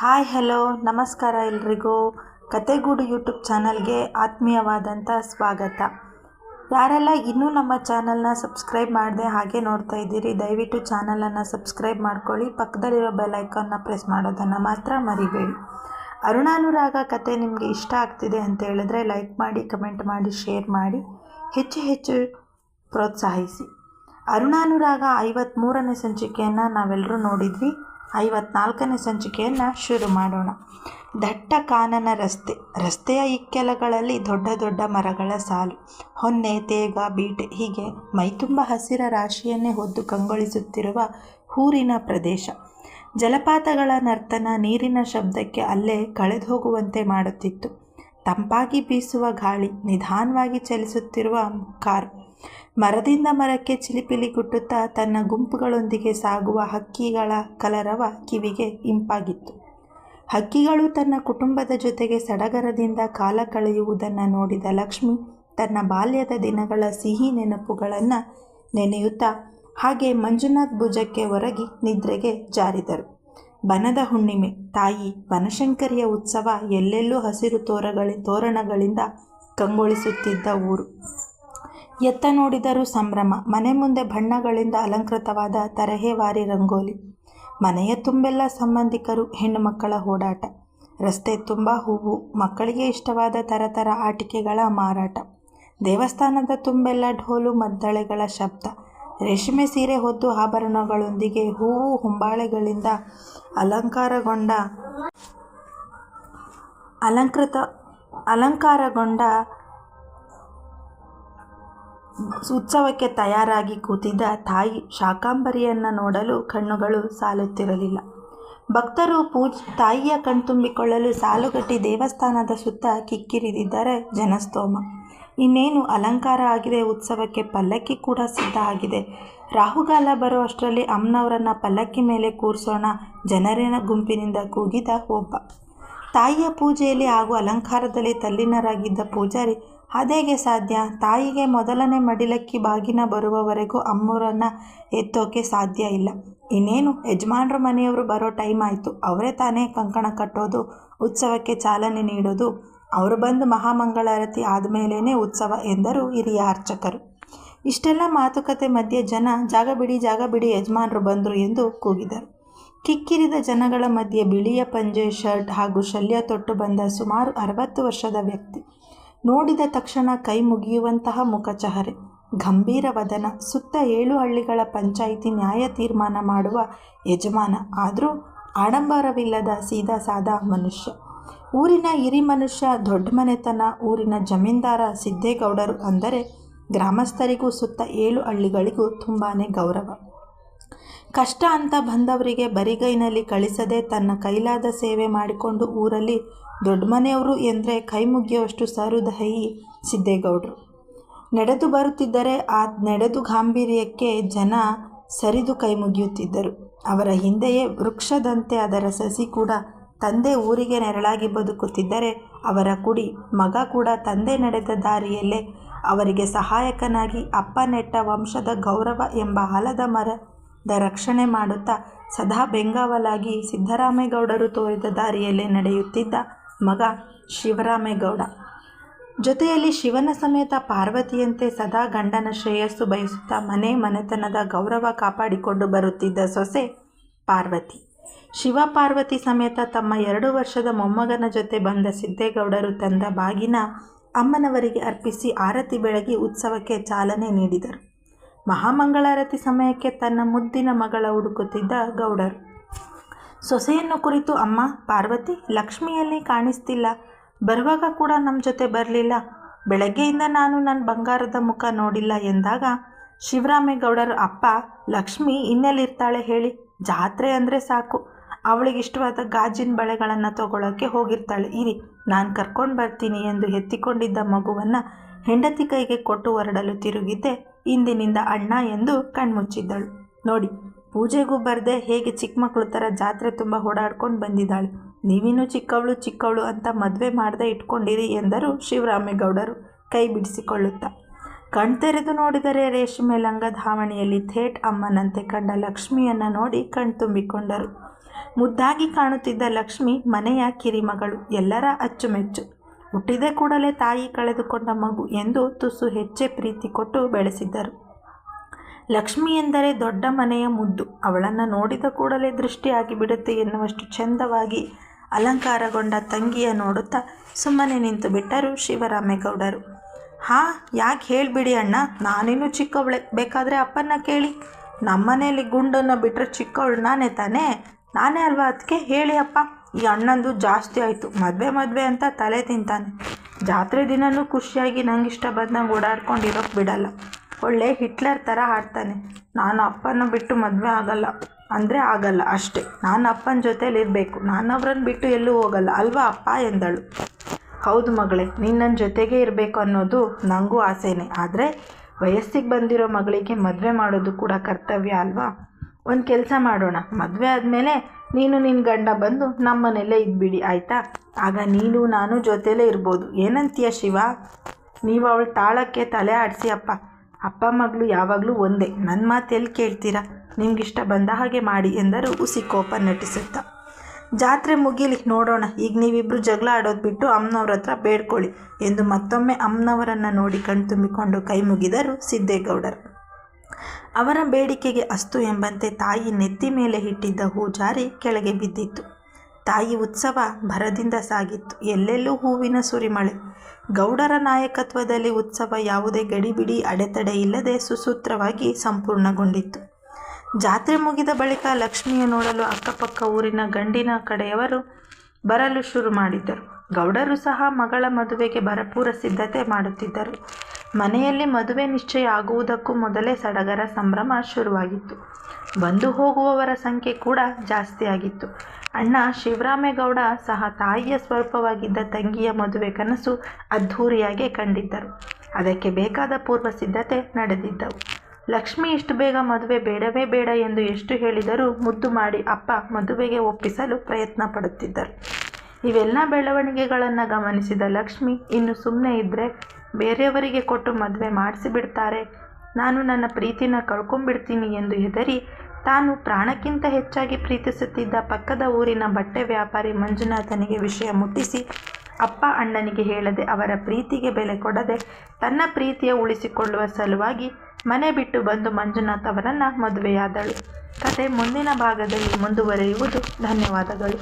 Hi, hello, ನಮಸ್ಕಾರ ಎಲ್ರಿಗೂ. ಕತೆಗೂಡು YouTube ಚಾನಲ್ಗೆ ಆತ್ಮೀಯವಾದಂಥ ಸ್ವಾಗತ. ಯಾರೆಲ್ಲ ಇನ್ನೂ ನಮ್ಮ ಚಾನಲ್ನ ಸಬ್ಸ್ಕ್ರೈಬ್ ಮಾಡದೆ ಹಾಗೆ ನೋಡ್ತಾ ಇದ್ದೀರಿ, ದಯವಿಟ್ಟು ಚಾನಲನ್ನು ಸಬ್ಸ್ಕ್ರೈಬ್ ಮಾಡ್ಕೊಳ್ಳಿ. ಪಕ್ಕದಲ್ಲಿರೋ ಬೆಲ್ ಐಕಾನ್ನ ಪ್ರೆಸ್ ಮಾಡೋದನ್ನು ಮಾತ್ರ ಮರಿಬೇಡಿ. ಅರುಣಾನುರಾಗ ಕತೆ ನಿಮಗೆ ಇಷ್ಟ ಆಗ್ತಿದೆ ಅಂತ ಹೇಳಿದ್ರೆ ಲೈಕ್ ಮಾಡಿ, ಕಮೆಂಟ್ ಮಾಡಿ, ಶೇರ್ ಮಾಡಿ. ಹೆಚ್ಚು ಹೆಚ್ಚು ಪ್ರೋತ್ಸಾಹಿಸಿ. ಅರುಣಾನುರಾಗ ಐವತ್ತ್ಮೂರನೇ ಸಂಚಿಕೆಯನ್ನು ನಾವೆಲ್ಲರೂ ನೋಡಿದ್ವಿ. ಐವತ್ನಾಲ್ಕನೇ ಸಂಚಿಕೆಯನ್ನು ಶುರು ಮಾಡೋಣ. ದಟ್ಟ ಕಾನನ ರಸ್ತೆ, ರಸ್ತೆಯ ಇಕ್ಕೆಲಗಳಲ್ಲಿ ದೊಡ್ಡ ದೊಡ್ಡ ಮರಗಳ ಸಾಲು. ಹೊನ್ನೆ, ತೇಗ, ಬೀಟೆ ಹೀಗೆ ಮೈತುಂಬ ಹಸಿರ ರಾಶಿಯನ್ನೇ ಹೊದ್ದು ಕಂಗೊಳಿಸುತ್ತಿರುವ ಊರಿನ ಪ್ರದೇಶ. ಜಲಪಾತಗಳ ನರ್ತನ ನೀರಿನ ಶಬ್ದಕ್ಕೆ ಅಲ್ಲೇ ಕಳೆದು ಹೋಗುವಂತೆ ಮಾಡುತ್ತಿತ್ತು. ತಂಪಾಗಿ ಬೀಸುವ ಗಾಳಿ ನಿಧಾನವಾಗಿ ಚಲಿಸುತ್ತಿರುವ ಕಾರ್. ಮರದಿಂದ ಮರಕ್ಕೆ ಚಿಲಿಪಿಲಿ ಗುಟ್ಟುತ್ತಾ ತನ್ನ ಗುಂಪುಗಳೊಂದಿಗೆ ಸಾಗುವ ಹಕ್ಕಿಗಳ ಕಲರವ ಕಿವಿಗೆ ಇಂಪಾಗಿತ್ತು. ಹಕ್ಕಿಗಳು ತನ್ನ ಕುಟುಂಬದ ಜೊತೆಗೆ ಸಡಗರದಿಂದ ಕಾಲ ಕಳೆಯುವುದನ್ನು ನೋಡಿದ ಲಕ್ಷ್ಮಿ ತನ್ನ ಬಾಲ್ಯದ ದಿನಗಳ ಸಿಹಿ ನೆನಪುಗಳನ್ನು ನೆನೆಯುತ್ತಾ ಹಾಗೆ ಮಂಜುನಾಥ್ ಭುಜಕ್ಕೆ ಒರಗಿ ನಿದ್ರೆಗೆ ಜಾರಿದರು. ಬನದ ಹುಣ್ಣಿಮೆ, ತಾಯಿ ಬನಶಂಕರಿಯ ಉತ್ಸವ ಎಲ್ಲೆಲ್ಲೂ ಹಸಿರು ತೋರಗಳಿ, ತೋರಣಗಳಿಂದ ಕಂಗೊಳಿಸುತ್ತಿದ್ದ ಊರು. ಎತ್ತ ನೋಡಿದರೂ ಸಂಭ್ರಮ. ಮನೆ ಮುಂದೆ ಬಣ್ಣಗಳಿಂದ ಅಲಂಕೃತವಾದ ತರಹೇವಾರಿ ರಂಗೋಲಿ. ಮನೆಯ ತುಂಬೆಲ್ಲ ಸಂಬಂಧಿಕರು, ಹೆಣ್ಣು ಮಕ್ಕಳ ಓಡಾಟ. ರಸ್ತೆ ತುಂಬ ಹೂವು. ಮಕ್ಕಳಿಗೆ ಇಷ್ಟವಾದ ತರತರ ಆಟಿಕೆಗಳ ಮಾರಾಟ. ದೇವಸ್ಥಾನದ ತುಂಬೆಲ್ಲ ಢೋಲು ಮದ್ದಳೆಗಳ ಶಬ್ದ. ರೇಷ್ಮೆ ಸೀರೆ ಹೊದ್ದು ಆಭರಣಗಳೊಂದಿಗೆ ಹೂವು ಹೊಂಬಾಳೆಗಳಿಂದ ಅಲಂಕಾರಗೊಂಡ ಅಲಂಕೃತ ಅಲಂಕಾರಗೊಂಡ ಉತ್ಸವಕ್ಕೆ ತಯಾರಾಗಿ ಕೂತಿದ್ದ ತಾಯಿ ಶಾಕಾಂಬರಿಯನ್ನು ನೋಡಲು ಕಣ್ಣುಗಳು ಸಾಲುತ್ತಿರಲಿಲ್ಲ. ಭಕ್ತರು ಪೂಜ್, ತಾಯಿಯ ಕಣ್ತುಂಬಿಕೊಳ್ಳಲು ಸಾಲುಗಟ್ಟಿ ದೇವಸ್ಥಾನದ ಸುತ್ತ ಕಿಕ್ಕಿರಿದಿದ್ದಾರೆ ಜನಸ್ತೋಮ. ಇನ್ನೇನು ಅಲಂಕಾರ ಆಗಿದೆ ಉತ್ಸವಕ್ಕೆ ಪಲ್ಲಕ್ಕಿ ಕೂಡ ಸಿದ್ಧ ಆಗಿದೆ. ರಾಹುಗಾಲ ಬರೋ ಅಷ್ಟರಲ್ಲಿ ಅಮ್ಮನವರನ್ನು ಪಲ್ಲಕ್ಕಿ ಮೇಲೆ ಕೂರಿಸೋಣ ಜನರಿನ ಗುಂಪಿನಿಂದ ಕೂಗಿದ ಒಬ್ಬ ತಾಯಿಯ ಪೂಜೆಯಲ್ಲಿ ಹಾಗೂ ಅಲಂಕಾರದಲ್ಲಿ ತಲ್ಲಿನರಾಗಿದ್ದ ಪೂಜಾರಿ ಅದೇಗೆ ಸಾಧ್ಯ? ತಾಯಿಗೆ ಮೊದಲನೇ ಮಡಿಲಕ್ಕಿ ಬಾಗಿನ ಬರುವವರೆಗೂ ಅಮ್ಮರನ್ನು ಎತ್ತೋಕೆ ಸಾಧ್ಯ ಇಲ್ಲ. ಇನ್ನೇನು? ಯಜಮಾನ್ರ ಮನೆಯವರು ಬರೋ ಟೈಮ್ ಆಯಿತು. ಅವರೇ ತಾನೇ ಕಂಕಣ ಕಟ್ಟೋದು, ಉತ್ಸವಕ್ಕೆ ಚಾಲನೆ ನೀಡೋದು. ಅವರು ಬಂದು ಮಹಾಮಂಗಳಾರತಿ ಆದಮೇಲೇ ಉತ್ಸವ ಎಂದರು ಹಿರಿಯ ಅರ್ಚಕರು. ಇಷ್ಟೆಲ್ಲ ಮಾತುಕತೆ ಮಧ್ಯೆ ಜನ, ಜಾಗ ಬಿಡಿ ಜಾಗ ಬಿಡಿ, ಯಜಮಾನರು ಬಂದರು ಎಂದು ಕೂಗಿದರು. ಕಿಕ್ಕಿರಿದ ಜನಗಳ ಮಧ್ಯೆ ಬಿಳಿಯ ಪಂಜೆ, ಶರ್ಟ್ ಹಾಗೂ ಶಲ್ಯ ತೊಟ್ಟು ಬಂದ ಸುಮಾರು ಅರವತ್ತು ವರ್ಷದ ವ್ಯಕ್ತಿ. ನೋಡಿದ ತಕ್ಷಣ ಕೈ ಮುಗಿಯುವಂತಹ ಮುಖಚಹರೆ. ಗಂಭೀರ ವದನ, ಸುತ್ತ ಏಳು ಹಳ್ಳಿಗಳ ಪಂಚಾಯಿತಿ ನ್ಯಾಯ ತೀರ್ಮಾನ ಮಾಡುವ ಯಜಮಾನ. ಆದರೂ ಆಡಂಬರವಿಲ್ಲದ ಸೀದಾ ಸಾದಾ ಮನುಷ್ಯ. ಊರಿನ ಹಿರಿ ಮನುಷ್ಯ, ದೊಡ್ಡ ಮನೆತನ, ಊರಿನ ಜಮೀನ್ದಾರ ಸಿದ್ದೇಗೌಡರು ಅಂದರೆ ಗ್ರಾಮಸ್ಥರಿಗೂ ಸುತ್ತ ಏಳು ಹಳ್ಳಿಗಳಿಗೂ ತುಂಬಾ ಗೌರವ. ಕಷ್ಟ ಅಂತ ಬಂದವರಿಗೆ ಬರಿಗೈನಲ್ಲಿ ಕಳಿಸದೆ ತನ್ನ ಕೈಲಾದ ಸೇವೆ ಮಾಡಿಕೊಂಡು ಊರಲ್ಲಿ ದೊಡ್ಡ ಮನೆಯವರು ಎಂದರೆ ಕೈ ಮುಗಿಯುವಷ್ಟು ಸಹೃದಯಿ ಸಿದ್ದೇಗೌಡರು. ನಡೆದು ಬರುತ್ತಿದ್ದರೆ ಆ ನಡೆದು ಗಾಂಭೀರ್ಯಕ್ಕೆ ಜನ ಸರಿದು ಕೈ ಮುಗಿಯುತ್ತಿದ್ದರು. ಅವರ ಹಿಂದೆಯೇ ವೃಕ್ಷದಂತೆ ಅದರ ಸಸಿ ಕೂಡ ತಂದೆ ಊರಿಗೆ ನೆರಳಾಗಿ ಬದುಕುತ್ತಿದ್ದರೆ ಅವರ ಕುಡಿ ಮಗ ಕೂಡ ತಂದೆ ನಡೆದ ದಾರಿಯಲ್ಲೇ ಅವರಿಗೆ ಸಹಾಯಕನಾಗಿ ಅಪ್ಪ ನೆಟ್ಟ ವಂಶದ ಗೌರವ ಎಂಬ ಆಲದ ಮರದ ರಕ್ಷಣೆ ಮಾಡುತ್ತಾ ಸದಾ ಬೆಂಗಾವಲಾಗಿ ಸಿದ್ದರಾಮೇಗೌಡರು ತೋರಿದ ದಾರಿಯಲ್ಲೇ ನಡೆಯುತ್ತಿದ್ದ ಮಗ ಶಿವರಾಮೇಗೌಡ. ಜೊತೆಯಲ್ಲಿ ಶಿವನ ಸಮೇತ ಪಾರ್ವತಿಯಂತೆ ಸದಾ ಗಂಡನ ಶ್ರೇಯಸ್ಸು ಬಯಸುತ್ತಾ ಮನೆ ಮನೆತನದ ಗೌರವ ಕಾಪಾಡಿಕೊಂಡು ಬರುತ್ತಿದ್ದ ಸೊಸೆ ಪಾರ್ವತಿ. ಶಿವ ಪಾರ್ವತಿ ಸಮೇತ ತಮ್ಮ ಎರಡು ವರ್ಷದ ಮೊಮ್ಮಗನ ಜೊತೆ ಬಂದ ಸಿದ್ದೇಗೌಡರು ತಂದ ಬಾಗಿನ ಅಮ್ಮನವರಿಗೆ ಅರ್ಪಿಸಿ ಆರತಿ ಬೆಳಗಿ ಉತ್ಸವಕ್ಕೆ ಚಾಲನೆ ನೀಡಿದರು. ಮಹಾಮಂಗಳಾರತಿ ಸಮಯಕ್ಕೆ ತನ್ನ ಮುದ್ದಿನ ಮಗಳ ಹುಡುಕುತ್ತಿದ್ದ ಗೌಡರು. ಸೊಸೆಯನ್ನು ಕುರಿತು ಅಮ್ಮ, ಪಾರ್ವತಿ ಲಕ್ಷ್ಮಿಯಲ್ಲಿ ಕಾಣಿಸ್ತಿಲ್ಲ. ಬರುವಾಗ ಕೂಡ ನಮ್ಮ ಜೊತೆ ಬರಲಿಲ್ಲ. ಬೆಳಗ್ಗೆಯಿಂದ ನಾನು ನನ್ನ ಬಂಗಾರದ ಮುಖ ನೋಡಿಲ್ಲ ಎಂದಾಗ ಶಿವರಾಮೇಗೌಡರು ಅಪ್ಪ ಲಕ್ಷ್ಮಿ ಇನ್ನೆಲ್ಲಿರ್ತಾಳೆ ಹೇಳಿ, ಜಾತ್ರೆ ಅಂದರೆ ಸಾಕು. ಅವಳಿಗೆ ಇಷ್ಟವಾದ ಗಾಜಿನ ಬಳೆಗಳನ್ನು ತಗೊಳ್ಳೋಕ್ಕೆ ಹೋಗಿರ್ತಾಳೆ. ಇರಿ, ನಾನು ಕರ್ಕೊಂಡು ಬರ್ತೀನಿ ಎಂದು ಎತ್ತಿಕೊಂಡಿದ್ದ ಮಗುವನ್ನು ಹೆಂಡತಿ ಕೈಗೆ ಕೊಟ್ಟು ಹೊರಡಲು ತಿರುಗಿದ್ದೆ. ಇಂದಿನಿಂದ ಅಣ್ಣ ಎಂದು ಕಣ್ಮುಚ್ಚಿದ್ದಳು. ನೋಡಿ, ಪೂಜೆಗೂ ಬರದೆ ಹೇಗೆ ಚಿಕ್ಕ ಮಕ್ಕಳು ಥರ ಜಾತ್ರೆ ತುಂಬ ಓಡಾಡ್ಕೊಂಡು ಬಂದಿದ್ದಾಳೆ. ನೀವಿನ್ನೂ ಚಿಕ್ಕವಳು ಚಿಕ್ಕವಳು ಅಂತ ಮದುವೆ ಮಾಡದೆ ಇಟ್ಕೊಂಡಿರಿ ಎಂದರು ಶಿವರಾಮೇಗೌಡರು ಕೈ ಬಿಡಿಸಿಕೊಳ್ಳುತ್ತಾ. ಕಣ್ತೆರೆದು ನೋಡಿದರೆ ರೇಷ್ಮೆ ಲಂಗ ಧಾವಣಿಯಲ್ಲಿ ಥೇಟ್ ಅಮ್ಮನಂತೆ ಕಂಡ ಲಕ್ಷ್ಮಿಯನ್ನು ನೋಡಿ ಕಣ್ತುಂಬಿಕೊಂಡರು ಮುದ್ದಾಗಿ ಕಾಣುತ್ತಿದ್ದ ಲಕ್ಷ್ಮಿ ಮನೆಯ ಕಿರಿಮಗಳು, ಎಲ್ಲರ ಅಚ್ಚುಮೆಚ್ಚು. ಹುಟ್ಟಿದ ಕೂಡಲೇ ತಾಯಿ ಕಳೆದುಕೊಂಡ ಮಗು ಎಂದು ತುಸು ಹೆಚ್ಚೆ ಪ್ರೀತಿ ಕೊಟ್ಟು ಬೆಳೆಸಿದ್ದರು. ಲಕ್ಷ್ಮಿ ಎಂದರೆ ದೊಡ್ಡ ಮನೆಯ ಮುದ್ದು. ಅವಳನ್ನು ನೋಡಿದ ಕೂಡಲೇ ದೃಷ್ಟಿಯಾಗಿ ಬಿಡುತ್ತೆ ಎನ್ನುವಷ್ಟು ಚೆಂದವಾಗಿ ಅಲಂಕಾರಗೊಂಡ ತಂಗಿಯ ನೋಡುತ್ತಾ ಸುಮ್ಮನೆ ನಿಂತು ಬಿಟ್ಟರು ಶಿವರಾಮೇಗೌಡರು. ಹಾ, ಯಾಕೆ ಹೇಳಿಬಿಡಿ ಅಣ್ಣ ನಾನೇನು ಚಿಕ್ಕವಳೆ. ಬೇಕಾದರೆ ಅಪ್ಪನ ಕೇಳಿ. ನಮ್ಮನೇಲಿ ಗುಂಡನ್ನು ಬಿಟ್ಟರೆ ಚಿಕ್ಕವಳು ನಾನೇ ತಾನೇ? ನಾನೇ ಅಲ್ವಾ ಅದಕ್ಕೆ ಹೇಳಿ ಅಪ್ಪ. ಈ ಅಣ್ಣಂದು ಜಾಸ್ತಿ ಆಯಿತು. ಮದುವೆ ಮದುವೆ ಅಂತ ತಲೆ ತಿಂತಾನೆ. ಜಾತ್ರೆ ದಿನನೂ ಖುಷಿಯಾಗಿ ನಂಗಿಷ್ಟ ಬಂದಂಗೆ ಓಡಾಡ್ಕೊಂಡು ಇರೋಕ್ಕೆ ಬಿಡಲ್ಲ. ಒಳ್ಳೆ ಹಿಟ್ಲರ್ ಥರ ಆಡ್ತಾನೆ. ನಾನು ಅಪ್ಪನ ಬಿಟ್ಟು ಮದುವೆ ಆಗಲ್ಲ. ಅಂದರೆ ಆಗಲ್ಲ ಅಷ್ಟೇ. ನಾನು ಅಪ್ಪನ ಜೊತೇಲಿ ಇರಬೇಕು. ನಾನು ಅವ್ರನ್ನ ಬಿಟ್ಟು ಎಲ್ಲೂ ಹೋಗಲ್ಲ. ಅಲ್ವಾ ಅಪ್ಪ ಎಂದಳು. ಹೌದು ಮಗಳೇ, ನೀನು ನನ್ನ ಜೊತೆಗೇ ಇರಬೇಕು ಅನ್ನೋದು ನನಗೂ ಆಸೆನೇ. ಆದರೆ ವಯಸ್ಸಿಗೆ ಬಂದಿರೋ ಮಗಳಿಗೆ ಮದುವೆ ಮಾಡೋದು ಕೂಡ ಕರ್ತವ್ಯ ಅಲ್ವಾ? ಒಂದು ಕೆಲಸ ಮಾಡೋಣ. ಮದುವೆ ಆದಮೇಲೆ ನೀನು ನಿನ್ನ ಗಂಡ ಬಂದು ನಮ್ಮನೆಲ್ಲೇ ಇದ್ಬಿಡಿ, ಆಯಿತಾ? ಆಗ ನೀನು ನಾನು ಜೊತೆಲೇ ಇರ್ಬೋದು. ಏನಂತೀಯ ಶಿವ? ನೀವು ಅವಳ ತಾಳಕ್ಕೆ ತಲೆ ಆಡಿಸಿ ಅಪ್ಪ. ಅಪ್ಪ ಮಗಳು ಯಾವಾಗಲೂ ಒಂದೇ. ನನ್ನ ಮಾತು ಎಲ್ಲಿ ಕೇಳ್ತೀರಾ? ನಿಮಗಿಷ್ಟ ಬಂದ ಹಾಗೆ ಮಾಡಿ ಎಂದರು ಉಸಿ ಕೋಪ ನಟಿಸುತ್ತಾ. ಜಾತ್ರೆ ಮುಗಿಲಿ, ನೋಡೋಣ. ಈಗ ನೀವಿಬ್ಬರು ಜಗಳ ಆಡೋದು ಬಿಟ್ಟು ಅಮ್ಮನವ್ರ ಹತ್ರ ಬೇಡ್ಕೊಳ್ಳಿ ಎಂದು ಮತ್ತೊಮ್ಮೆ ಅಮ್ಮನವರನ್ನು ನೋಡಿ ಕಣ್ತುಂಬಿಕೊಂಡು ಕೈ ಮುಗಿದರು ಸಿದ್ದೇಗೌಡರು. ಅವರ ಬೇಡಿಕೆಗೆ ಅಸ್ತು ಎಂಬಂತೆ ತಾಯಿ ನೆತ್ತಿ ಮೇಲೆ ಇಟ್ಟಿದ್ದ ಹೂ ಜಾರಿ ಕೆಳಗೆ ಬಿದ್ದಿತ್ತು. ತಾಯಿ ಉತ್ಸವ ಭರದಿಂದ ಸಾಗಿತ್ತು. ಎಲ್ಲೆಲ್ಲೂ ಹೂವಿನ ಸುರಿಮಳೆ. ಗೌಡರ ನಾಯಕತ್ವದಲ್ಲಿ ಉತ್ಸವ ಯಾವುದೇ ಗಡಿಬಿಡಿ, ಅಡೆತಡೆ ಇಲ್ಲದೆ ಸುಸೂತ್ರವಾಗಿ ಸಂಪೂರ್ಣಗೊಂಡಿತ್ತು. ಜಾತ್ರೆ ಮುಗಿದ ಬಳಿಕ ಲಕ್ಷ್ಮಿಯ ನೋಡಲು ಅಕ್ಕಪಕ್ಕ ಊರಿನ ಗಂಡಿನ ಕಡೆಯವರು ಬರಲು ಶುರು ಮಾಡಿದ್ದರು. ಗೌಡರು ಸಹ ಮಗಳ ಮದುವೆಗೆ ಭರಪೂರ ಸಿದ್ಧತೆ ಮಾಡುತ್ತಿದ್ದರು. ಮನೆಯಲ್ಲಿ ಮದುವೆ ನಿಶ್ಚಯ ಆಗುವುದಕ್ಕೂ ಮೊದಲೇ ಸಡಗರ ಸಂಭ್ರಮ ಶುರುವಾಗಿತ್ತು. ಬಂದು ಹೋಗುವವರ ಸಂಖ್ಯೆ ಕೂಡ ಜಾಸ್ತಿಯಾಗಿತ್ತು. ಅಣ್ಣ ಶಿವರಾಮೇಗೌಡ ಸಹ ತಾಯಿಯ ಸ್ವರೂಪವಾಗಿದ್ದ ತಂಗಿಯ ಮದುವೆ ಕನಸು ಅದ್ಧೂರಿಯಾಗಿ ಕಂಡಿದ್ದರು. ಅದಕ್ಕೆ ಬೇಕಾದ ಪೂರ್ವ ಸಿದ್ಧತೆ ನಡೆದಿದ್ದವು. ಲಕ್ಷ್ಮಿ ಇಷ್ಟು ಬೇಗ ಮದುವೆ ಬೇಡವೇ ಬೇಡ ಎಂದು ಎಷ್ಟು ಹೇಳಿದರೂ ಮುದ್ದು ಮಾಡಿ ಅಪ್ಪ ಮದುವೆಗೆ ಒಪ್ಪಿಸಲು ಪ್ರಯತ್ನ ಪಡುತ್ತಿದ್ದರು. ಇವೆಲ್ಲ ಬೆಳವಣಿಗೆಗಳನ್ನು ಗಮನಿಸಿದ ಲಕ್ಷ್ಮಿ ಇನ್ನು ಸುಮ್ಮನೆ ಇದ್ದರೆ ಬೇರೆಯವರಿಗೆ ಕೊಟ್ಟು ಮದುವೆ ಮಾಡಿಸಿಬಿಡ್ತಾರೆ ನಾನು ನನ್ನ ಪ್ರೀತಿನ ಕಳ್ಕೊಂಬಿಡ್ತೀನಿ ಎಂದು ಹೆದರಿ ತಾನು ಪ್ರಾಣಕ್ಕಿಂತ ಹೆಚ್ಚಾಗಿ ಪ್ರೀತಿಸುತ್ತಿದ್ದ ಪಕ್ಕದ ಊರಿನ ಬಟ್ಟೆ ವ್ಯಾಪಾರಿ ಮಂಜುನಾಥನಿಗೆ ವಿಷಯ ಮುಟ್ಟಿಸಿ, ಅಪ್ಪ ಅಣ್ಣನಿಗೆ ಹೇಳದೆ ಅವರ ಪ್ರೀತಿಗೆ ಬೆಲೆ ಕೊಡದೆ ತನ್ನ ಪ್ರೀತಿಯ ಉಳಿಸಿಕೊಳ್ಳುವ ಸಲುವಾಗಿ ಮನೆ ಬಿಟ್ಟು ಬಂದು ಮಂಜುನಾಥ್ ಅವರನ್ನು ಮದುವೆಯಾದಳು. ಕತೆ ಮುಂದಿನ ಭಾಗದಲ್ಲಿ ಮುಂದುವರಿಯುವುದು. ಧನ್ಯವಾದಗಳು.